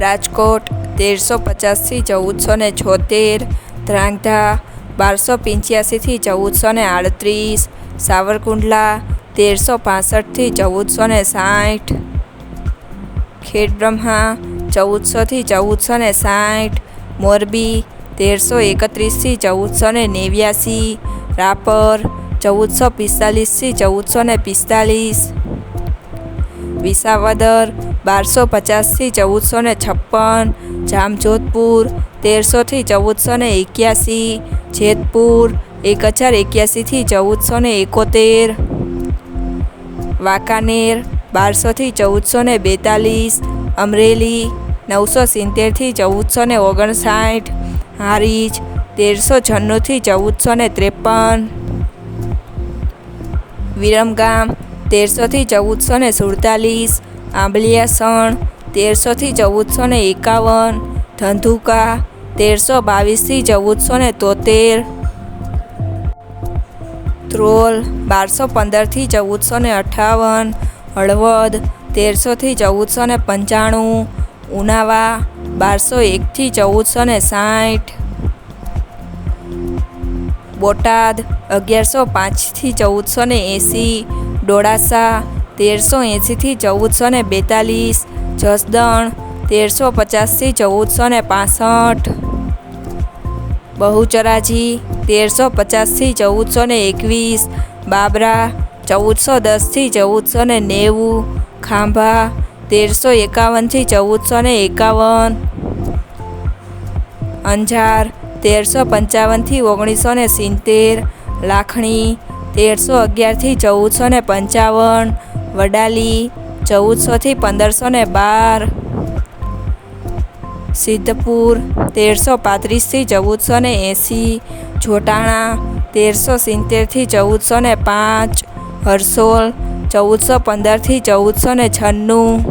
રાજકોટ, તેરસો પચાસથી ચૌદસો ને છોતેર ધ્રાંગધા બારસો પંચ્યાસીથી ચૌદસો ને આડત્રીસ, સાવરકુંડલા, તેરસો પાસઠથી ચૌદસો ને સાઠ, ખેડબ્રહ્મા, ચૌદસોથી ચૌદસો ને સાઠ, મોરબી, તેરસો એકત્રીસથી ચૌદસો ને નેવ્યાસી, રાપર, ચૌદસો પિસ્તાલીસથી ચૌદસો ને પિસ્તાલીસ, વિસાવદર બારસો પચાસથી ચૌદસો ને છપ્પન, જામજોધપુર તેરસોથી ચૌદસો ને એક્યાસી, જેતપુર એક હજાર એક્યાસીથી ચૌદસો ને એકોતેર, વાંકાનેર બારસોથી ચૌદસો ને બેતાલીસ, અમરેલી નવસો સિત્તેરથી ચૌદસો ને ઓગણસાઠ, હારીજ તેરસો છન્નુંથી ચૌદસો ને ત્રેપન, વિરમગામ તેરસોથી ચૌદસો ને સુડતાલીસ આંબલિયાસણ તેરસોથી ચૌદસો ને એકાવન, ધંધુકા, તેરસો બાવીસથી ચૌદસો ને તોતેર. ત્રોલ બારસો પંદરથી ચૌદસો ને અઠાવન. હળવદ તેરસોથી ચૌદસો ને પંચાણું. ઉનાવા, બારસો એકથી ચૌદસો ને સાઠ. બોટાદ, અગિયારસો પાંચથી ચૌદસો ને એંસી. ડોળાસા તેરસો એંસીથી ચૌદસો ને બેતાલીસ, જસદણ તેરસો પચાસથી ચૌદસો ને પાસઠ. બહુચરાજી તેરસો પચાસથી ચૌદસો ને એકવીસ, બાબરા ચૌદસો દસથી ચૌદસો ને નેવું, ખાંભા તેરસો એકાવનથી ચૌદસો ને એકાવન. અંજાર તેરસો પંચાવનથી ઓગણીસો ને સિત્તેર. લાખણી તેરસો અગિયારથી ચૌદસો ને પંચાવન, વડાલી ચૌદસોથી પંદરસો ને બાર, સિદ્ધપુર તેરસો પાંત્રીસથી ચૌદસો ને એંસી, જોટાણા તેરસો સિત્તેરથી ચૌદસો ને પાંચ, હરસોલ ચૌદસો પંદરથી ચૌદસો ને છન્નું,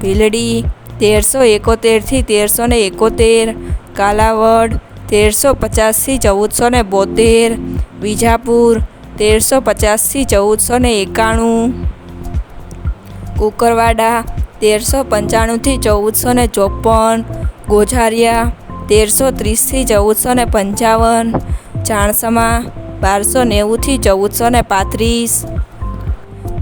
ભીલડી તેરસો એકોતેરથી તેરસો ને એકોતેર, કાલાવડ તેરસો પચાસથી ચૌદસો ને બોતેર વિજાપુર તેરસો પચાસથી ચૌદસો ને એકાણું, કુકરવાડા તેરસો પંચાણુંથી ચૌદસો ને ચોપન ગોઝારિયા તેરસો ત્રીસથી ચૌદસો ને પંચાવન, ચાણસમા બારસો નેવુંથી ચૌદસો ને પાંત્રીસ,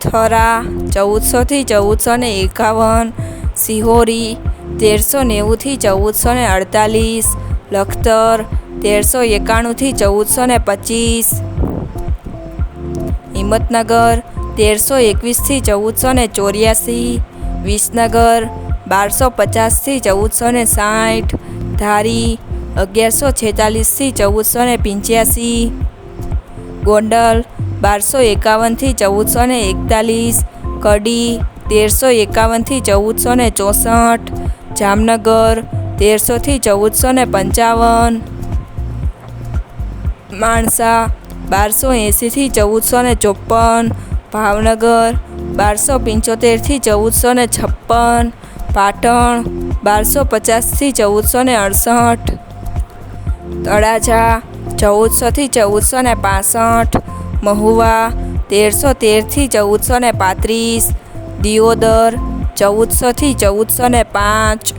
થરા ચૌદસોથી ચૌદસો ને એકાવન, સિહોરી તેરસો નેવુંથી ચૌદસો ને અડતાલીસ લખતર તેરસો એકાણુંથી ચૌદસો ને પચીસ. હિંમતનગર તેરસો એકવીસથી ચૌદસો ને ચોર્યાસી. વિસનગર બારસો પચાસથી ચૌદસો ને સાઠ. ધારી અગિયારસો છેતાલીસથી ચૌદસો ને પંચ્યાસી. ગોંડલ બારસો એકાવનથી ચૌદસો ને એકતાલીસ. કડી તેરસો એકાવનથી ચૌદસો ને ચોસઠ. જામનગર તેરસોથી ચૌદસો ને પંચાવન. માણસા, બારસો એંસીથી ચૌદસો ને ચોપન ભાવનગર, બારસો પંચોતેરથી ચૌદસો ને છપ્પન. પાટણ, બારસો પચાસથી ચૌદસો ને અડસઠ. તળાજા, ચૌદસોથી ચૌદસો ને પાસઠ. મહુવા, તેરસો તેરથી ચૌદસો ને પાંત્રીસ. દિયોદર, ચૌદસોથી ચૌદસો ને પાંચ.